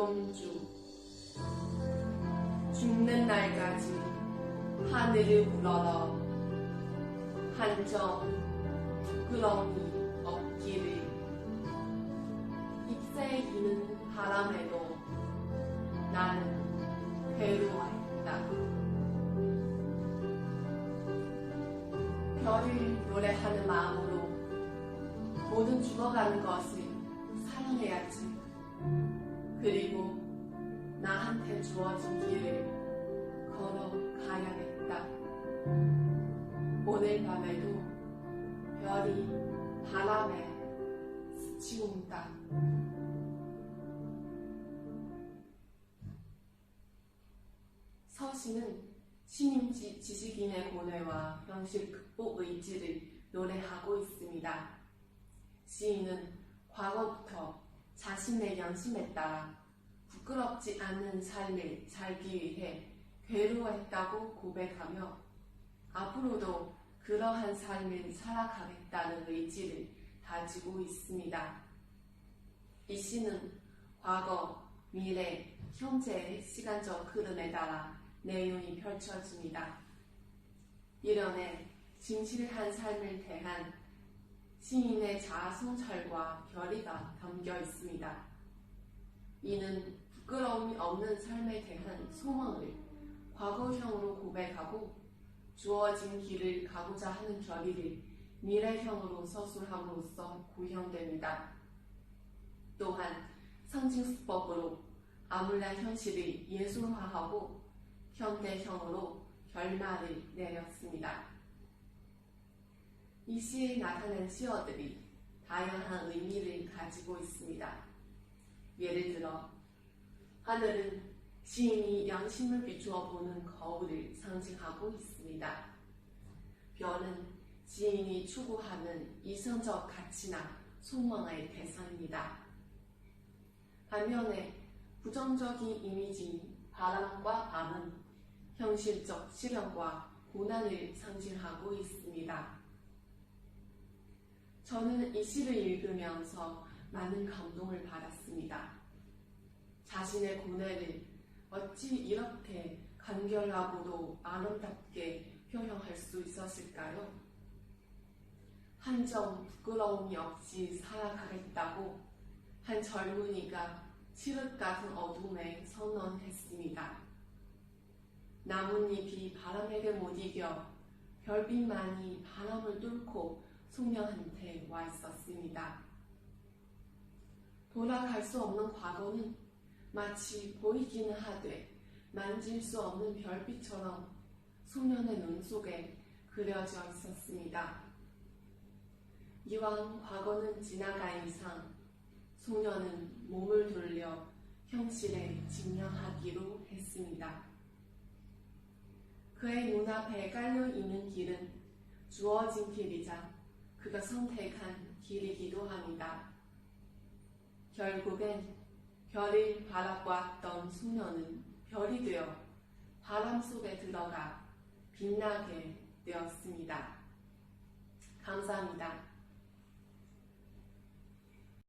무덤주. 죽는 날까지 하늘을 불러라 한점 부끄러움이 없기를. 잎새 이는 바람에도 나는 괴로워했다. 별을 노래하는 마음으로 모든 죽어가는 것을 사랑해야지 그리고 나한테 주어진 길을 걸어가야겠다. 오늘 밤에도 별이 바람에 스치운다. 서시는 신임 지- 지식인의 고뇌와 현실 극복 의지를 노래하고 있습니다. 시인은 과거부터 양심에 따라 부끄럽지 않은 삶을 살기 위해 괴로워했다고 고백하며 앞으로도 그러한 삶을 살아가겠다는 의지를 가지고 있습니다. 이 시는 과거, 미래, 현재의 시간적 흐름에 따라 내용이 펼쳐집니다. 이런에 진실한 삶을 대한 시인의 자아 성찰과 결의가 담겨 있습니다. 이는 부끄러움이 없는 삶에 대한 소망을 과거형으로 고백하고 주어진 길을 가고자 하는 결의를 미래형으로 서술함으로써 구현됩니다. 또한 상징 수법으로 아물란 현실을 예술화하고 현대형으로 결말을 내렸습니다. 이 시에 나타난 시어들이 다양한 의미를 가지고 있습니다. 예를 들어 하늘은 시인이 양심을 비추어 보는 거울을 상징하고 있습니다. 별은 시인이 추구하는 이성적 가치나 소망의 대상입니다. 반면에 부정적인 이미지인 바람과 밤은 현실적 시련과 고난을 상징하고 있습니다. 저는 이 시를 읽으면서 많은 감동을 받았습니다. 자신의 고뇌를 어찌 이렇게 간결하고도 아름답게 표현할 수 있었을까요? 한점 부끄러움이 없이 살아가겠다고 한 젊은이가 칠흑 같은 어둠에 선언했습니다. 나뭇잎이 바람에게 못 이겨 별빛만이 바람을 뚫고 소녀한테 와 있었습니다. 돌아갈 수 없는 과거는 마치 보이기는 하되 만질 수 없는 별빛처럼 소년의 눈 속에 그려져 있었습니다. 이왕 과거는 지나가 이상 소년은 몸을 돌려 현실에 직면하기로 했습니다. 그의 눈앞에 깔려 있는 길은 주어진 길이자 그가 선택한 길이기도 합니다. 결국엔 별을 바라보았던 소녀는 별이 되어 바람 속에 들어가 빛나게 되었습니다. 감사합니다.